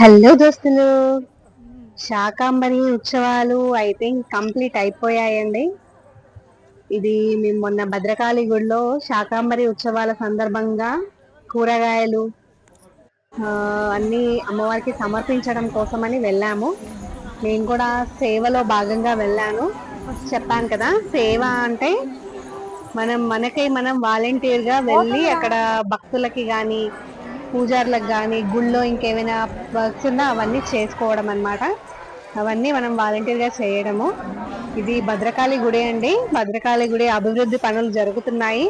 Hello దోస్తులు. శాకాంబరి ఉత్సవాలు I think complete అయిపోయాయండి. ఇది మేము మొన్న భద్రకాళి గుడిలో శాకాంబరి ఉత్సవాల సందర్భంగా కూరగాయలు అన్నీ అన్ని అమ్మవారికి సమర్పించడం కోసమని వెళ్ళాము. నేను కూడా సేవలో భాగంగా వెళ్ళాను. చెప్పాను కదా సేవ అంటే మనం మనకై మనం వాలంటీర్గా వెళ్ళి అక్కడ భక్తులకి కానీ పూజారులకు కానీ గుళ్ళో ఇంకేమైనా వర్క్స్ ఉన్నా అవన్నీ చేసుకోవడం అన్నమాట. అవన్నీ మనం వాలంటీర్గా చేయడము. ఇది భద్రకాళి గుడి అండి. భద్రకాళి గుడి అభివృద్ధి పనులు జరుగుతున్నాయి.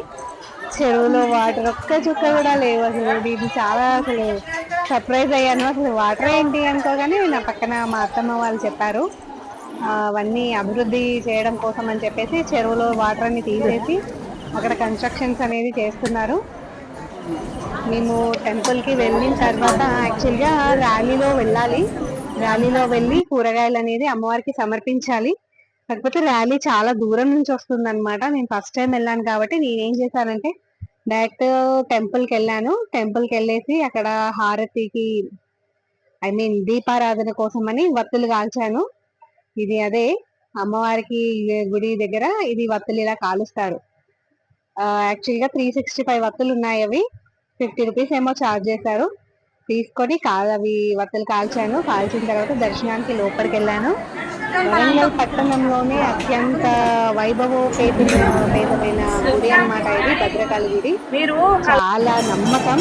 చెరువులో వాటర్ ఒక్క చుక్క కూడా లేవు అసలు. ఇది చాలా అసలు సర్ప్రైజ్ అయ్యాను. అసలు వాటర్ ఏంటి అనుకోగానే నా పక్కన మా అత్తమ్మ వాళ్ళు చెప్పారు. అవన్నీ అభివృద్ధి చేయడం కోసం అని చెప్పేసి చెరువులో వాటర్ అన్ని తీసేసి అక్కడ కన్స్ట్రక్షన్స్ అనేది చేస్తున్నారు. మేము టెంపుల్కి వెళ్ళిన తర్వాత యాక్చువల్గా ర్యాలీలో వెళ్ళాలి. ర్యాలీలో వెళ్ళి కూరగాయలు అనేది అమ్మవారికి సమర్పించాలి. కాకపోతే ర్యాలీ చాలా దూరం నుంచి వస్తుందన్నమాట. నేను ఫస్ట్ టైం వెళ్ళాను కాబట్టి నేనేం చేశానంటే డైరెక్ట్ టెంపుల్కి వెళ్ళాను. టెంపుల్కి వెళ్ళేసి అక్కడ హారతికి ఐ మీన్ దీపారాధన కోసం అని వత్తులు కాల్చాను. ఇది అదే అమ్మవారికి గుడి దగ్గర ఇది వత్తులు ఇలా కాలుస్తారు. యాక్చువల్గా త్రీ సిక్స్టీ ఫైవ్ వత్తులు ఉన్నాయి అవి. ఫిఫ్టీ రూపీస్ ఏమో ఛార్జ్ చేశారు. తీసుకొని కాల్ అవి వత్తులు కాల్చాను. కాల్చిన తర్వాత దర్శనానికి లోపలికి వెళ్ళాను. వరంగల్ పట్టణంలోనే అత్యంత వైభవోపేతమైన గుడి అన్నమాట ఇది భద్రకాళి గుడి మీరు చాలా నమ్మకం.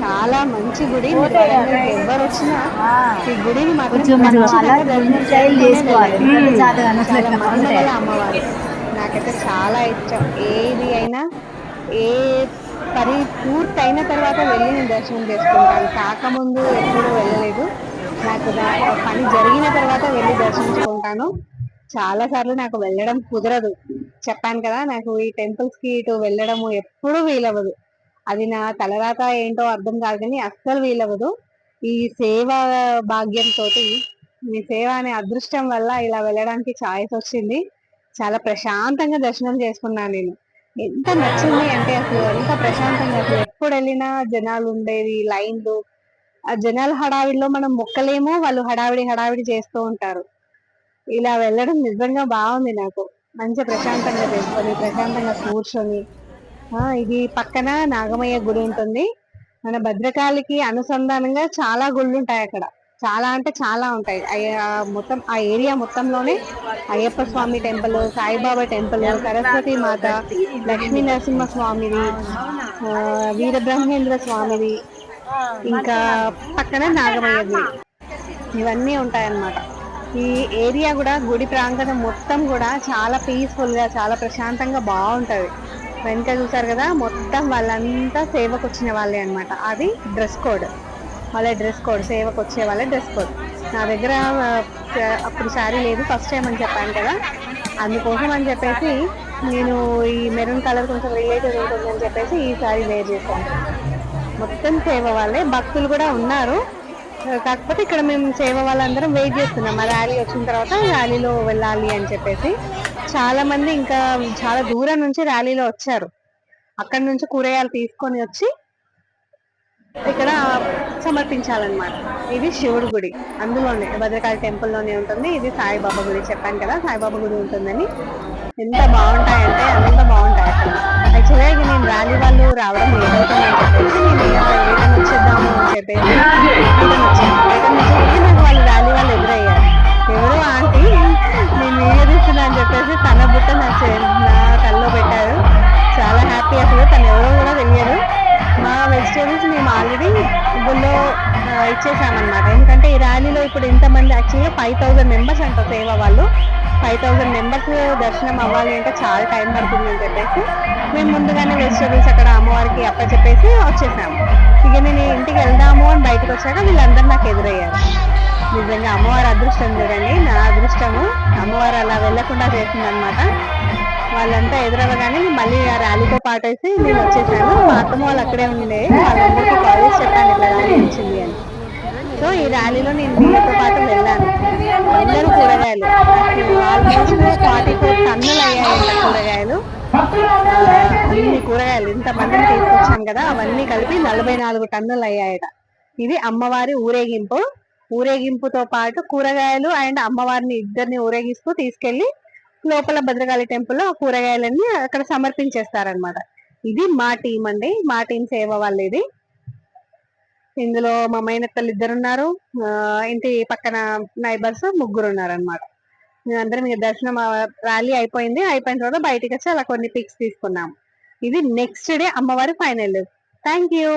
చాలా మంచి గుడి. ఎవరు వచ్చినా ఈ గుడిని మాత్రం. అమ్మవారు. నాకైతే చాలా ఇష్టం. ఏది అయినా ఏ పని పూర్తి అయిన తర్వాత వెళ్ళి నేను దర్శనం చేసుకుంటాను. కాకముందు ఎప్పుడూ వెళ్ళలేదు. నాకు పని జరిగిన తర్వాత వెళ్ళి దర్శించుకుంటాను. చాలా సార్లు నాకు వెళ్ళడం కుదరదు. చెప్పాను కదా నాకు ఈ టెంపుల్స్కి ఇటు వెళ్ళడము ఎప్పుడూ వీలవ్వదు. అది నా తలరాత ఏంటో అర్థం కాదు కానీ అస్సలు వీలవ్వదు. ఈ సేవ భాగ్యంతో మీ సేవ అనే అదృష్టం వల్ల ఇలా వెళ్ళడానికి ఛాయిస్ వచ్చింది. చాలా ప్రశాంతంగా దర్శనం చేసుకున్నాను నేను. ఎంత నచ్చింది అంటే అసలు ఎంత ప్రశాంతంగా అసలు ఎప్పుడు వెళ్ళినా జనాలు ఉండేది లైన్లు. ఆ జనాల హడావిడిలో మనం మొక్కలేమో వాళ్ళు హడావిడి హడావిడి చేస్తూ ఉంటారు. ఇలా వెళ్ళడం నిజంగా బాగుంది నాకు. మంచి ప్రశాంతంగా చేసుకొని ప్రశాంతంగా కూర్చొని. ఇది పక్కన నాగమయ్య గుడి ఉంటుంది. మన భద్రకాళికి అనుసంధానంగా చాలా గుళ్ళు ఉంటాయి అక్కడ. చాలా అంటే చాలా ఉంటాయి. మొత్తం ఆ ఏరియా మొత్తంలోనే అయ్యప్ప స్వామి టెంపుల్ సాయిబాబా టెంపుల్ సరస్వతి మాత లక్ష్మీ నరసింహ స్వామిది వీరబ్రహ్మేంద్ర స్వామిది ఇంకా పక్కన నాగమయ్యది. గుడి ఇవన్నీ ఉంటాయన్నమాట. ఈ ఏరియా కూడా గుడి ప్రాంగణం మొత్తం కూడా చాలా పీస్ఫుల్గా చాలా ప్రశాంతంగా బాగుంటుంది. వెనక చూసారు కదా మొత్తం వాళ్ళంతా సేవకు వచ్చిన వాళ్ళే అనమాట అది డ్రెస్ కోడ్. వాళ్ళ డ్రెస్ కోడ్ సేవకు వచ్చే వాళ్ళ డ్రెస్ కోడ్. నా దగ్గర అప్పుడు శారీ లేదు ఫస్ట్ టైం అని చెప్పాను కదా. అందుకోసం అని చెప్పేసి నేను ఈ మెరూన్ కలర్ కొంచెం రిలేటెడ్ ఉంటుందని చెప్పేసి ఈ శారీ వేర్ చేశాను. మొత్తం సేవ వాళ్ళే భక్తులు కూడా ఉన్నారు. కాకపోతే ఇక్కడ మేము సేవ వాళ్ళందరం వెయిట్ చేస్తున్నాం. ఆ ర్యాలీ వచ్చిన తర్వాత ర్యాలీలో వెళ్ళాలి అని చెప్పేసి. చాలా మంది ఇంకా చాలా దూరం నుంచి ర్యాలీలో వచ్చారు. అక్కడ నుంచి కూరగాయలు తీసుకొని వచ్చి ఇక్కడ సమర్పించాలన్నమాట. ఇది శివుడి గుడి. అందులోనే భద్రకాళి టెంపుల్లోనే ఉంటుంది. ఇది సాయిబాబా గుడి. చెప్పాను కదా సాయిబాబా గుడి ఉంటుందని. ఎంత బాగుంటాయంటే అంత బాగుంటాయి అక్కడ. యాక్చువల్గా నేను ర్యాలీ వాళ్ళు రావడం లేట్ ఇచ్చేసామన్నమాట ఎందుకంటే ఈ ర్యాలీలో ఇప్పుడు ఇంతమంది యాక్చువల్గా ఫైవ్ థౌజండ్ మెంబర్స్ అంట సేవ వాళ్ళు. ఫైవ్ థౌజండ్ మెంబర్స్ దర్శనం అవ్వాలి అంటే చాలా టైం పడుతుంది అని చెప్పేసి మేము ముందుగానే వెజిటేబుల్స్ అక్కడ అమ్మవారికి అప్పచెప్పేసి వచ్చేసాము. ఇక నేను ఇంటికి వెళ్దాము అని బయటకు వచ్చాక వీళ్ళందరూ నాకు ఎదురయ్యారు. నిజంగా అమ్మవారి అదృష్టం చూడండి నా అదృష్టము. అమ్మవారు అలా వెళ్ళకుండా చేసిందనమాట వాళ్ళంతా ఎదురవగానే నేను మళ్ళీ ఆ ర్యాలీతో పాటేసి నేను వచ్చేసాను. మా అత్తమ్మ వాళ్ళు అక్కడే ఉండే. వాళ్ళందరికీ కాల్ చేసి చెప్పాను ఇట్లా ర్యాలీ వచ్చింది అని. సో ఈ ర్యాలీలో నేను వీళ్ళతో పాటు వెళ్ళాను. అందరూ కూరగాయలు. ఆల్మోస్ట్ ఫార్టీ ఫోర్ టన్నులు అయ్యాయంట కూరగాయలు. ఇన్ని కూరగాయలు. ఇంత మందిని తీసుకొచ్చాం కదా అవన్నీ కలిపి నలభై నాలుగు టన్నులు అయ్యాయట. ఇది అమ్మవారి ఊరేగింపు. ఊరేగింపుతో పాటు కూరగాయలు అండ్ అమ్మవారిని ఇద్దరిని ఊరేగిస్తూ తీసుకెళ్ళి లోపల భద్రకాళి టెంపుల్లో ఆ కూరగాయలన్నీ అక్కడ సమర్పించేస్తారనమాట ఇది మా టీం అండి. మా టీం సేవ వాళ్ళు ఇది ఇందులో మా మైనత్తలు ఇద్దరు ఉన్నారు ఇంటి పక్కన నైబర్స్ ముగ్గురు ఉన్నారనమాట మేమందరం ఇక దర్శనం ర్యాలీ అయిపోయింది. అయిపోయిన తర్వాత బయటికి వచ్చి అలా కొన్ని పిక్స్ తీసుకున్నాం ఇది నెక్స్ట్ డే అమ్మవారి ఫైనల్ థ్యాంక్ యూ